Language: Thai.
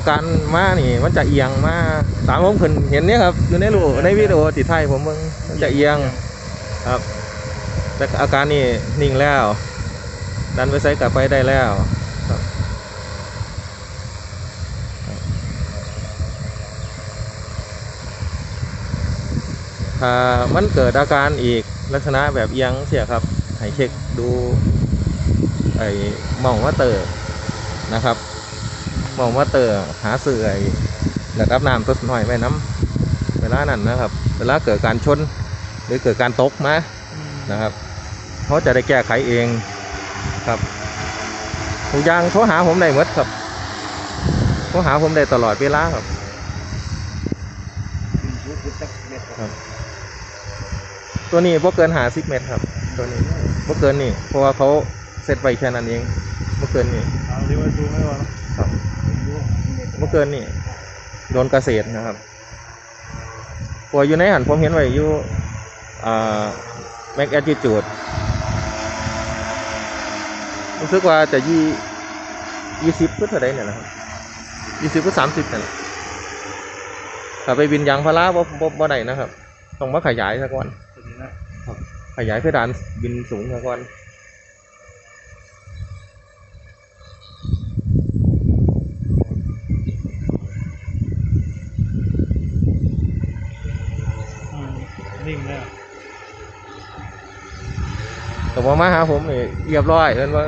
าการมานี่มันจะเอียงมาตามผมขึ้นเห็นเนี่ยครับอยู่ในรูในวิดีโอติดไทยผมมึงมันจะเอียงครับ แต่อาการนี่นิ่งแล้ว ดันไปใส่กลับไปได้แล้วถ้ามันเกิดอาการอีกลักษณะแบบเอียงเสียครับให้เช็คดูไอ้หมองว่าเตอร์นะครับ มองว่าเตอร์หาเสื่อไอระดับน้ำตัวหน่อยไว้น้ำเวลานั้นนะครับ เวลาเกิดการชนหรือเกิดการตกมานะครับเขาจะได้แก้ไขเองครับทุกอย่างโทรหาผมได้หมดครับโทรหาผมได้ตลอดเวลาครับตัวนี้พวกเกินหาสิบเมตรครับ ตัวนี้พวกเกินนี่เพราะว่าเขาเซตไว้แค่นั้นเองพวกเกินนี่เอาที่ว่าดูไม่ว่าครับ เกินนี่โดนเกษตรนะครับปัวอยู่ในหันผมเห็นไว้อยู่อ่าแม็กแอดจูดรู้สึกว่าจะยี่ยี่สิบก็เท่าไรเนี่ยนะครับยี่สิบก็สามสิบเนี่ยแหละถ้าไปบินยางพาราบ่บ่บ่ได้นะครับ ต้องมาขยายซะก่อนตัวนี้นะขยายเพดานบินสูงซะก่อน อืม นิ่งแล้วแต่ว่ามาหาผมนี่เรียบร้อยเห็นว่า